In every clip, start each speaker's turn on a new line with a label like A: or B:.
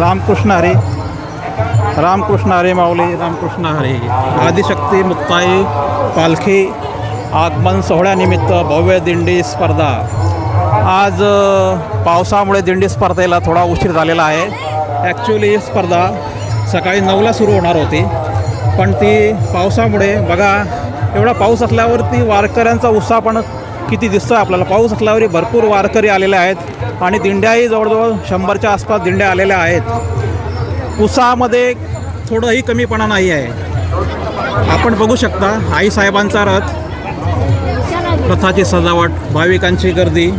A: रामकृष्ण हरे. रामकृष्ण हरे माऊली रामकृष्ण हरी. आदिशक्ती मुक्ताई पालखी आगमन सोहळ्यानिमित्त भव्य दिंडी स्पर्धा. आज पावसामुळे दिंडी स्पर्धेला थोडा उशीर झालेला आहे. ॲक्च्युली ही स्पर्धा सकाळी नऊला सुरू होणार होती. पण ती पावसामुळे बघा एवढा पाऊस असल्यावरती वारकऱ्यांचा उत्साह पण किती दिसतो आहे आपल्याला? पाऊस असल्यावरही भरपूर वारकरी आलेले आहेत आणि दिंड्याही जवळजवळ शंभरच्या आसपास दिंड्या आलेल्या आहेत. उत्साहामध्ये थोडंही कमीपणा नाही आहे. आपण बघू शकता आईसाहेबांचा रथ रथाची सजावट भाविकांची गर्दी.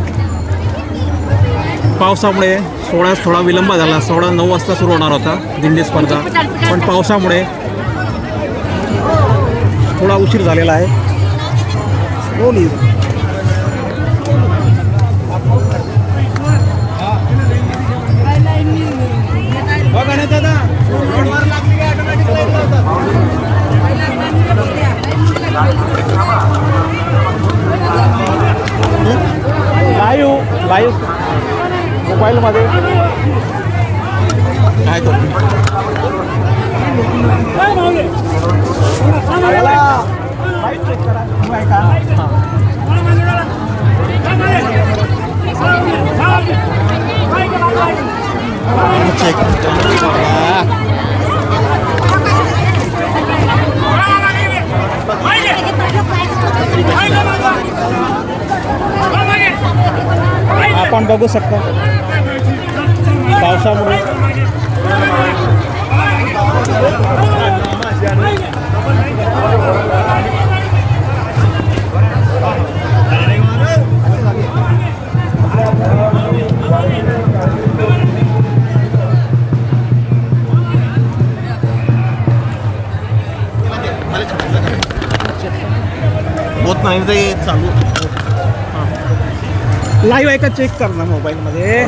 A: पावसामुळे सोहळ्यास थोडा विलंब झाला. सोळा नऊ वाजता सुरू होणार होता दिंडी स्पर्धा. पण पावसामुळे थोडा उशीर झालेला आहे. हो, मोबाईलमध्ये काय करतो चेक आपण बघू शकता
B: ते चालू
A: लाईव्ह आहे का चेक कर ना मोबाईलमध्ये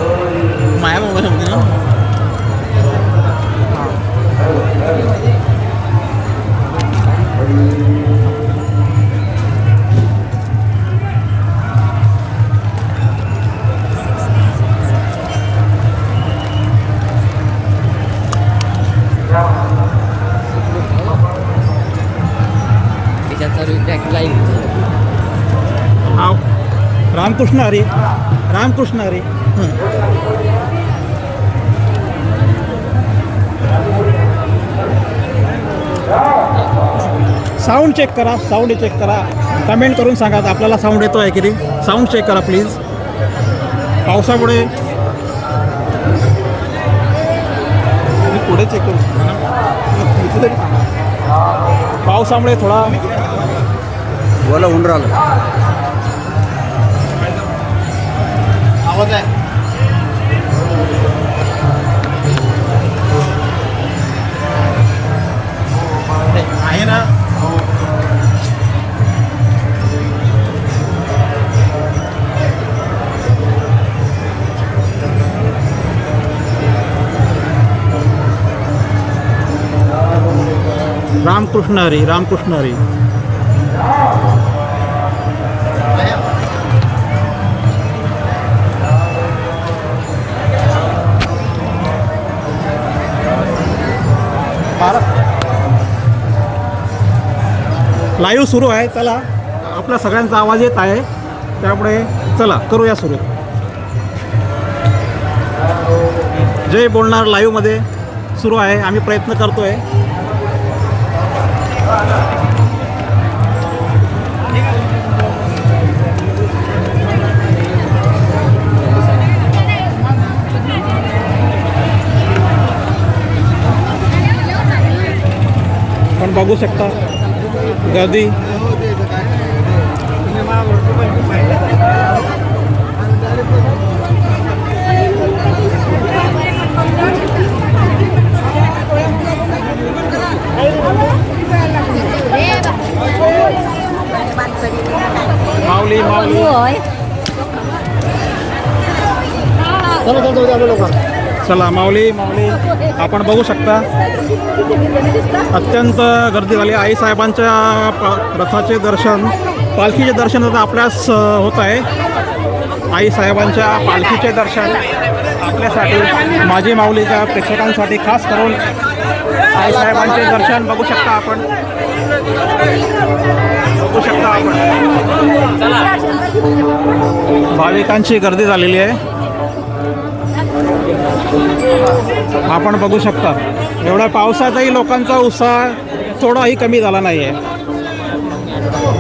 B: माझ्या मोबाईलमध्ये ना
A: हा रामकृष्ण हरी. रामकृष्ण हरी. साऊंड चेक करा साऊंड चेक करा. कमेंट करून सांगा आपल्याला साऊंड येतो आहे की साऊंड चेक करा प्लीज. पावसामुळे
B: मी पुढे चेक करू
A: पावसामुळे थोडा
B: बोला होऊन राहिलं. आवाज आहे. आहे ना?
A: रामकृष्ण हरी रामकृष्ण हरी. लाईव्ह सुरू आहे. चला. आपला सगळ्यांचा आवाज येत आहे. त्यामुळे चला करूया सुरू. जय बोलणार लाईव्हमध्ये सुरू आहे. आम्ही प्रयत्न करतोय. पण बघू शकता. गर्दी चला माऊली माऊली आपण बघू शकता. अत्यंत गर्दी झाली. आई साहेबांच्या रथाचे दर्शन पालखीचे दर्शन आता आपल्यास होत आहे आई साहेबांच्या पालखीचे दर्शन आपल्यासाठी माझी माऊलीच्या प्रेक्षकांसाठी खास करून आई साहेबांचे दर्शन बघू शकता आपण. बघू शकता आपण. भाविकांची गर्दी झालेली आहे. आपण बघू शकता. एवढ्या पावसातही लोकांचा उत्साह थोडाही कमी झाला नाही आहे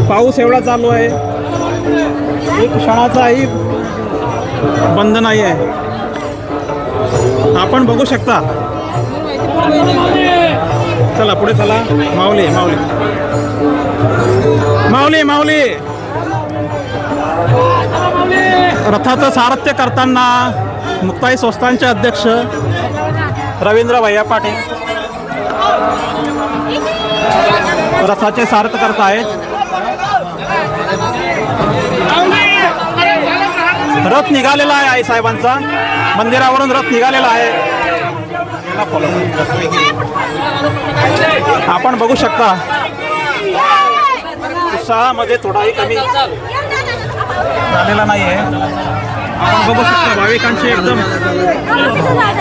A: पाऊस एवढा चालू आहे. एक क्षणाचाही बंद नाही आहे आपण बघू शकता. चला पुढे चला. माऊली माऊली. माऊली माऊली. रथाचं सारथ्य करताना मुक्ताई संस्थांचे अध्यक्ष रवींद्र भैया पाटील रथाचे सार्थ करत आहेत. रथ निघालेला आहे आई साहेबांचा. मंदिरावरून रथ निघालेला आहे. आपण बघू शकता उत्साहामध्ये थोडाही कमी झालेला नाही आहे बघू शकता भाविकांची एकदम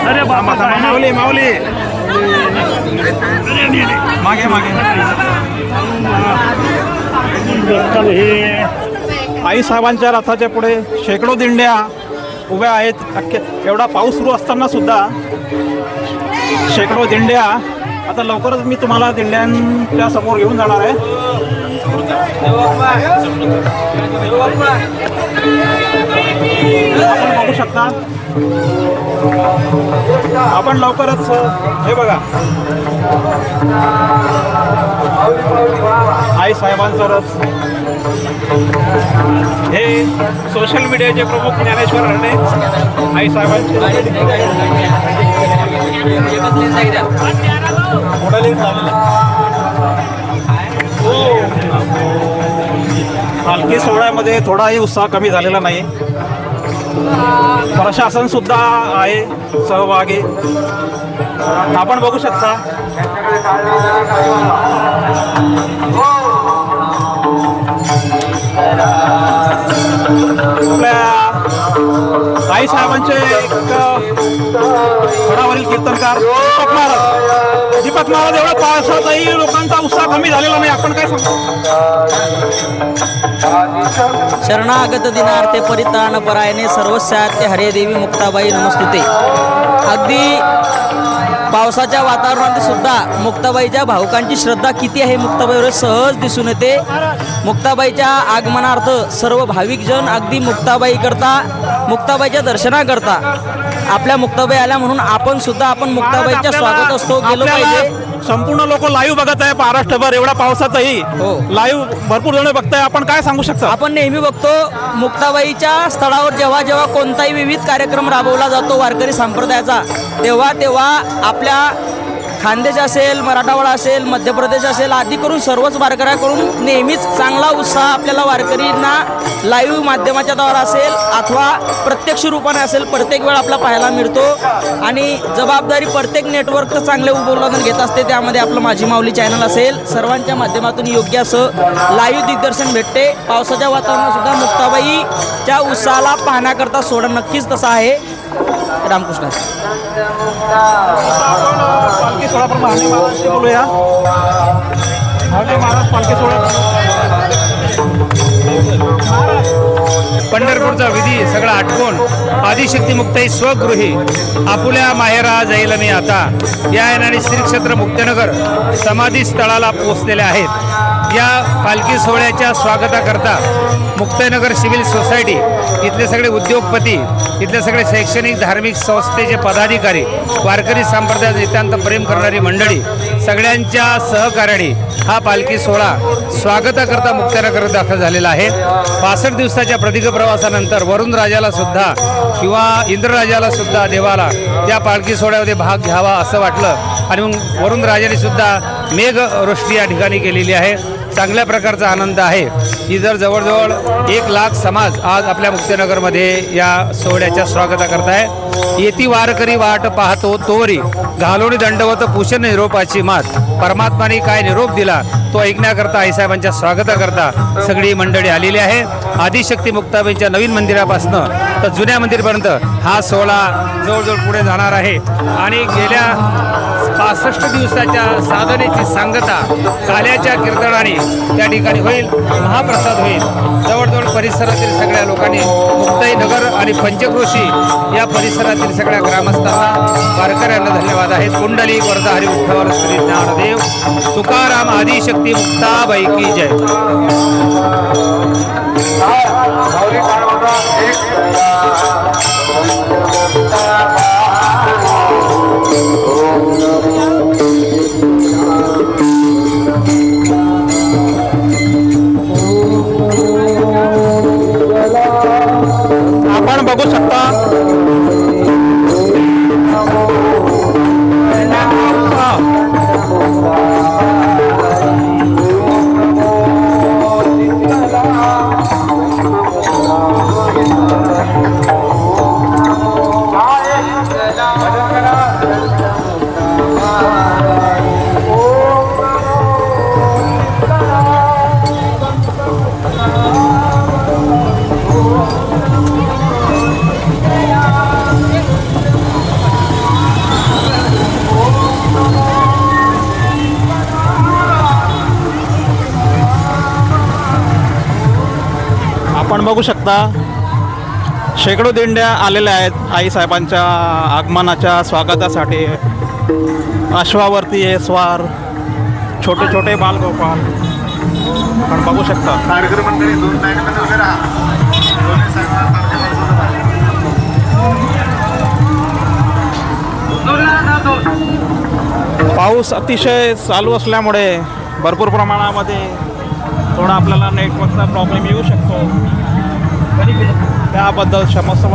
A: अरे माऊली माऊली. मागे मागे. आई साहेबांच्या रथाच्या पुढे शेकडो दिंड्या उभ्या आहेत. अख्ख्या एवढा पाऊस सुरू असताना सुद्धा शेकडो दिंड्या आता लवकरच मी तुम्हाला दिंड्यांच्या समोर घेऊन जाणार आहे. आपण बघू शकता आपण लवकरच हे बघा. आई साहेबांचा रथ हे सोशल मीडियाचे प्रमुख ज्ञानेश्वर हरणे. आई साहेबांचे हो. पालखी सोहळ्यामध्ये थोडाही उत्साह कमी झालेला नाही. प्रशासन सुद्धा आहे सहभागी. आपण बघू शकता. आपल्या आई साहेबांचे एक गडावरील कीर्तनकार दीपक महाराज. दीपक महाराज एवढा पावसातही लोकांचा उत्साह कमी झालेला नाही. आपण काय सांगतो
C: शरणागत दिनार्थे परित्राण परायणे सर्वस्यात्य हरे देवी मुक्ताबाई नमस्तुते. अगदी पावसाच्या वातावरणात सुद्धा मुक्ताबाईच्या भावकांची श्रद्धा किती आहे मुक्ताबाईवर सहज दिसून येते. मुक्ताबाईच्या आगमनार्थ सर्व भाविकजन अगदी मुक्ताबाई करता मुक्ताबाईच्या दर्शनाकरता आपल्या मुक्ताबाई आल्या म्हणून आपण सुद्धा आपण मुक्ताबाईच्या स्वागत असतो गेलो पाहिजे.
A: संपूर्ण लोक लाईव्ह बघत आहे महाराष्ट्रभर एवढ्या पावसातही.
C: हो.
A: लाईव्ह भरपूर जण बघताय. आपण काय सांगू शकता?
C: आपण नेहमी बघतो मुक्ताबाईच्या स्थळावर जेव्हा जेव्हा कोणताही विविध कार्यक्रम राबवला जातो वारकरी संप्रदायाचा तेव्हा तेव्हा आपल्या खानदेश असेल मराठवाडा असेल मध्य प्रदेश असेल आदी करून सर्वच वारकऱ्याकडून नेहमीच चांगला उत्साह आपल्याला वारकरींना लाईव्ह माध्यमाच्या द्वारा असेल अथवा प्रत्यक्ष रूपाने असेल प्रत्येक वेळ आपला पाहायला मिळतो. आणि जबाबदारी प्रत्येक नेटवर्कचं चांगले उपलब्ध घेत असते त्यामध्ये आपलं माझी माऊली चॅनल असेल सर्वांच्या माध्यमातून योग्य असं लाईव्ह दिग्दर्शन भेटते. पावसाच्या वातावरणात सुद्धा मुक्ताबाईच्या उत्साहाला पाहण्याकरता सोडा नक्कीच तसा आहे. रामकृष्ण.
A: पालखी सोहळा पण महादेव महाराजशी बोलूया महादेव महाराज पालखी सोहळा
D: पंढरपूरचा विधी सगळा आटवून आदिशक्तीमुक्ताई स्वगृही आपुल्या माहेरा जाईल मी आता या येणारी श्री क्षेत्र मुक्तनगर समाधी स्थळाला पोहोचलेले आहेत. या पालखी सोहळ्याच्या स्वागताकरता मुक्तनगर सिव्हिल सोसायटी इथले सगळे उद्योगपती इथले सगळे शैक्षणिक धार्मिक संस्थेचे पदाधिकारी वारकरी संप्रदायात नितांत प्रेम करणारी मंडळी सगळ्यांच्या सहकार्याने हा पालखी सोहळा स्वागताकरता मुक्तनगर दाखल झालेला आहे. पासष्ट दिवसाच्या प्रदीर्घ प्रवासानंतर वरुण राजाला सुद्धा किंवा इंद्रराजाला सुद्धा देवाला त्या पालखी सोहळ्यामध्ये भाग घ्यावा असं वाटलं. आणि मग वरुण राजाने सुद्धा मेघवृष्टी या ठिकाणी केलेली आहे. चांगल्या प्रकारचा आनंद आहे. इतर जवळजवळ एक लाख समाज आज आपल्या मुक्तनगरमध्ये या सोहळ्याच्या स्वागता करताय आहे येती वारकरी वाट पाहतो तोवरी. घालोणी दंडवत पूषण निरोपाची मात. परमात्माने काय निरोप दिला तो ऐकण्याकरता आईसाहेबांच्या स्वागताकरता सगळी मंडळी आलेली आहे. आदिशक्ती मुक्ताबाईंच्या नवीन मंदिरापासनं तर जुन्या मंदिरपर्यंत हा सोहळा जवळजवळ पुढे जाणार आहे. आणि गेल्या पासष्ट दिवसाच्या साधनेची सांगता काल्याच्या कीर्तनाने त्या ठिकाणी होईल महाप्रसाद होईल. जवळजवळ परिसरातील सगळ्या लोकांनी मुक्ताई नगर आणि पंचक्रोशी या परिसरातील सगळ्या ग्रामस्थांना वारकऱ्यांना धन्यवाद आहेत. कुंडली वरदा हरी विठ्ठल श्री ज्ञानदेव. तुकाराम आदिशक्ती मुक्ताबाई की जय.
A: आपण बघू शकता. शेकडो दिंड्या आलेल्या आहेत आईसाहेबांच्या आगमनाच्या स्वागतासाठी. अश्वावरती आहे स्वार छोटे छोटे बालगोपाल. आपण बघू शकता. पाऊस अतिशय चालू असल्यामुळे भरपूर प्रमाणामध्ये थोडा आपल्याला नेटवर्कचा प्रॉब्लेम येऊ शकतो. त्याबद्दल क्षमस्व